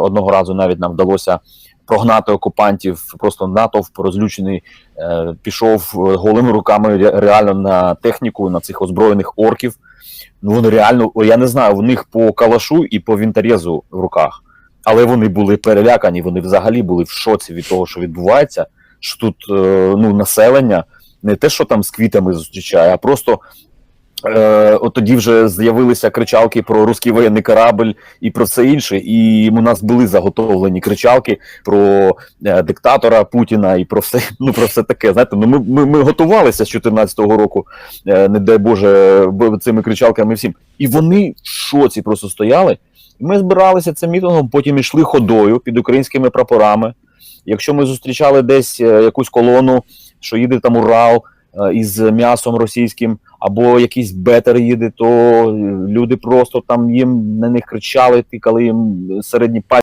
Одного разу навіть нам вдалося прогнати окупантів, просто натовп розлючений, е, пішов е, голими руками реально на техніку, на цих озброєних орків. Ну вони реально, я не знаю, в них по калашу і по вінторезу в руках. Але вони були перелякані, вони взагалі були в шоці від того, що відбувається. Що тут е, ну, населення не те, що там з квітами зустрічає, а просто е, от тоді вже з'явилися кричалки про русський воєнний корабль і про все інше. І у нас були заготовлені кричалки про е, диктатора Путіна і про все, ну про все таке. Знаєте, ну ми, ми, ми готувалися з 2014 року, е, не дай Боже, цими кричалками всім. І вони в шоці просто стояли. Ми збиралися цим мітингом, потім йшли ходою під українськими прапорами. Якщо ми зустрічали десь е, якусь колону, що їде там Урал із м'ясом російським, або якийсь бетер їде, то е, люди просто там їм на них кричали, тикали їм середні пальці.